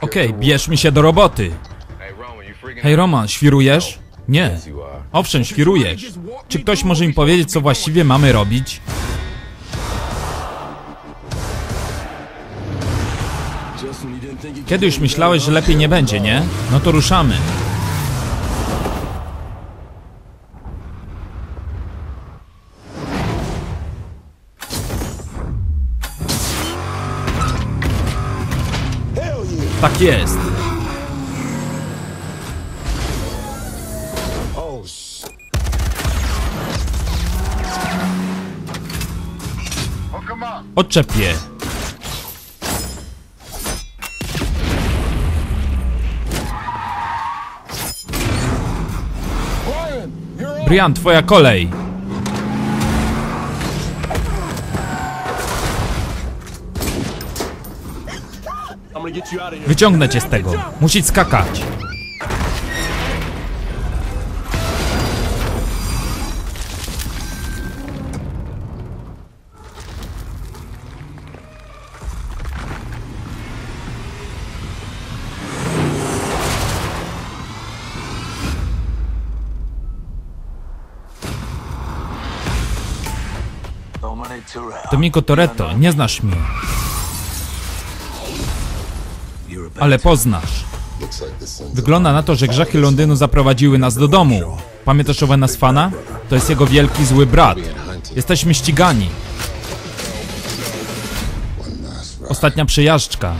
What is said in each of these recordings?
Okej, bierzmy się do roboty. Hej Roman, świrujesz? Nie. Owszem, świrujesz. Czy ktoś może mi powiedzieć, co właściwie mamy robić? Kiedy już myślałeś, że lepiej nie będzie, nie? No to ruszamy. Tak jest. Odczep je. Brian, twoja kolej. Wyciągnę cię z tego. Musisz skakać. Domiko Toretto, nie znasz mnie. Ale poznasz. Wygląda na to, że grzechy Londynu zaprowadziły nas do domu. Pamiętasz Owena Sfana? To jest jego wielki zły brat. Jesteśmy ścigani. Ostatnia przejażdżka.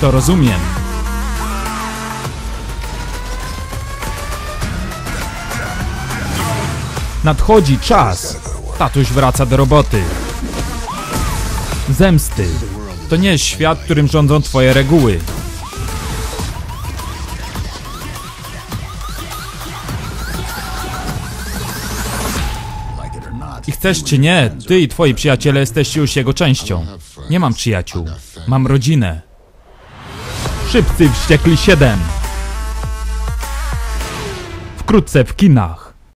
To rozumiem. Nadchodzi czas. Tatuś wraca do roboty. Zemsty. To nie jest świat, którym rządzą twoje reguły. I chcesz czy nie, ty i twoi przyjaciele jesteście już jego częścią. Nie mam przyjaciół. Mam rodzinę. Szybcy Wściekli 7. Wkrótce w kinach.